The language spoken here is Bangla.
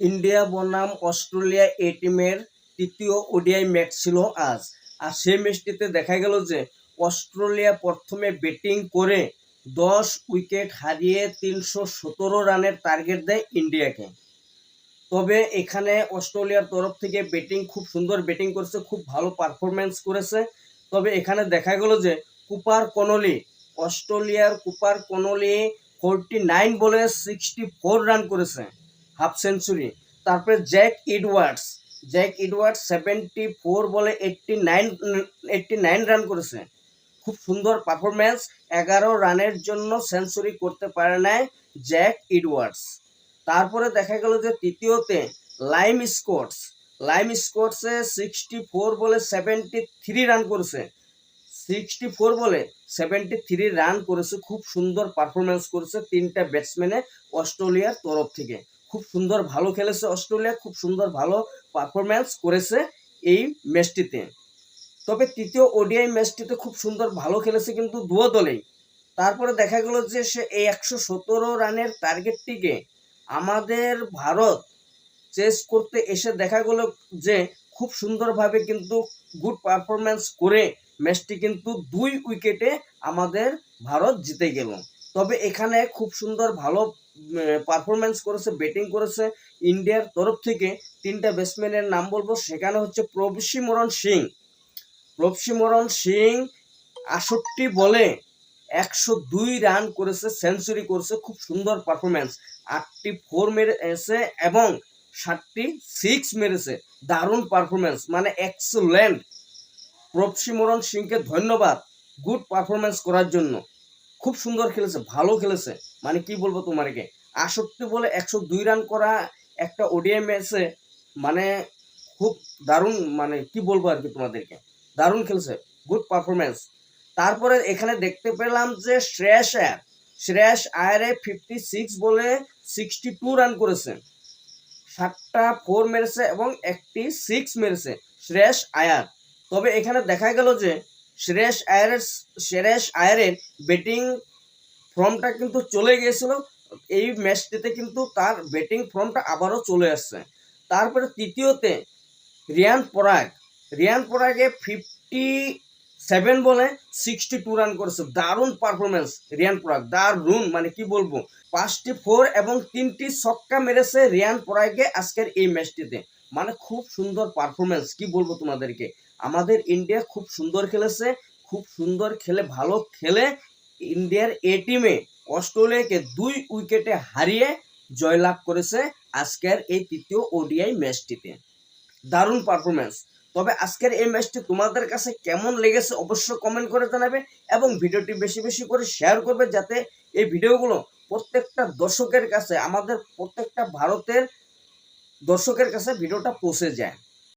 ইন্ডিয়া বনাম অস্ট্রেলিয়া এ টিমের তৃতীয় ওডিআই ম্যাচ ছিল আজ। আর সেই ম্যাচটিতে দেখা গেল যে অস্ট্রেলিয়া প্রথমে ব্যাটিং করে দশ উইকেট হারিয়ে তিনশো সতেরো রানের টার্গেট দেয় ইন্ডিয়াকে। তবে এখানে অস্ট্রেলিয়ার তরফ থেকে ব্যাটিং খুব সুন্দর ব্যাটিং করেছে, খুব ভালো পারফরমেন্স করেছে। তবে এখানে দেখা গেল যে কুপার কনলি, অস্ট্রেলিয়ার কুপার কনলি ফোরটি নাইন বলে সিক্সটি ফোর রান করেছে। Half century. তারপরে Jack Edwards. Jack Edwards seventy four বলে eighty nine eighty nine run করেছে। খুব সুন্দর পারফরমেন্স এগারো রানের জন্য সেঞ্চুরি করতে পারে নাই জ্যাক এডওয়ার্ডস। তারপরে দেখা গেল যে তৃতীয়তে লাইম স্কোটস লাইম স্কোটসে সিক্সটি ফোর বলে সেভেন্টি থ্রি রান করেছে। সিক্সটি ফোর বলে সেভেন্টি থ্রি রান করেছে। খুব সুন্দর পারফরমেন্স করেছে তিনটা ব্যাটসম্যানে অস্ট্রেলিয়ার তরফ থেকে। খুব সুন্দর ভালো খেলেছে অস্ট্রেলিয়া, খুব সুন্দর ভালো পারফরমেন্স করেছে এই ম্যাচটিতে। তবে তৃতীয় ওডিআই ম্যাচটিতে খুব সুন্দর ভালো খেলেছে কিন্তু দুও দলেই। তারপরে দেখা গেল যে সে এই একশো সতেরো রানের টার্গেটটিকে আমাদের ভারত চেস করতে এসে দেখা গেল যে খুব সুন্দরভাবে কিন্তু গুড পারফরমেন্স করে ম্যাচটি কিন্তু দুই উইকেটে আমাদের ভারত জিতে গেল। তবে এখানে খুব সুন্দর ভালো পারফরমেন্স করেছে ব্যাটিং করেছে ইন্ডিয়ার তরফ থেকে। তিনটা ব্যাটসম্যানের নাম বলব, সেখানে হচ্ছে প্রবশিমরণ সিং। প্রবশিমরণ সিং আষট্টি বলে একশো দুই রান করেছে সেঞ্চুরি করেছে, খুব সুন্দর পারফরমেন্স আটটি ফোর মেরেছে এবং ষাটটি সিক্স মেরেছে। দারুণ পারফরমেন্স মানে এক্সেলেন্ট প্রবশিমরণ সিংকে ধন্যবাদ গুড পারফরমেন্স করার জন্য। খুব সুন্দর খেলেছে, ভালো খেলেছে। মানে কি বলব তোমাকে? আষট্টি বলে একশো দুই রান করা একটা ওডিআই ম্যাচে মানে খুব দারুণ মানে কি বলব আর কি তোমাদেরকে? দারুণ খেলছে গুড পারফরমেন্স তারপরে এখানে দেখতে পেলাম যে শ্রেয়াস আয়ার, শ্রেয়াস আয়ারে ফিফটি সিক্স বলে সিক্সটি টু রান করেছে। সাতটা ফোর মেরেছে এবং একটি সিক্স মেরেছে শ্রেয়াস আয়ার। তবে এখানে দেখা গেল যে শ্রেয়াস আয়ারের শ্রেয়াস আয়ারের ব্যাটিং ফর্মটা কিন্তু চলে গিয়েছিল। এই ম্যাচটিতে কিন্তু তার ব্যাটিং ফর্মটা আবারও চলে আসছে। তারপরে তৃতীয়তে রিয়ান পরাগ রিয়ান পরাগে ফিফটি সেভেন বলে সিক্সটি টু রান করেছে। দারুণ পারফরমেন্স রিয়ান পরাগ দারুণ মানে কি বলব? পাঁচটি ফোর এবং তিনটি ছক্কা মেরেছে রিয়ান পরাগে আজকের এই ম্যাচটিতে মানে খুব সুন্দর পারফরমেন্স কি বলব তোমাদেরকে? আমাদের ইন্ডিয়া খুব সুন্দর খেলেছে, খুব সুন্দর খেলে, ভালো খেলে ইন্ডিয়ার এ টিমে অস্ট্রেলিয়াকে দুই উইকেটে হারিয়ে জয়লাভ করেছে আজকের এই তৃতীয় ওডিআই ম্যাচটিতে দারুণ পারফরমেন্স তবে আজকের এই ম্যাচটি তোমাদের কাছে কেমন লেগেছে অবশ্যই কমেন্ট করে জানাবে এবং ভিডিওটি বেশি বেশি করে শেয়ার করবে যাতে এই ভিডিওগুলো প্রত্যেকটা দর্শকের কাছে, আমাদের প্রত্যেকটা ভারতের দর্শকের কাছে ভিডিওটা পৌঁছে যায়।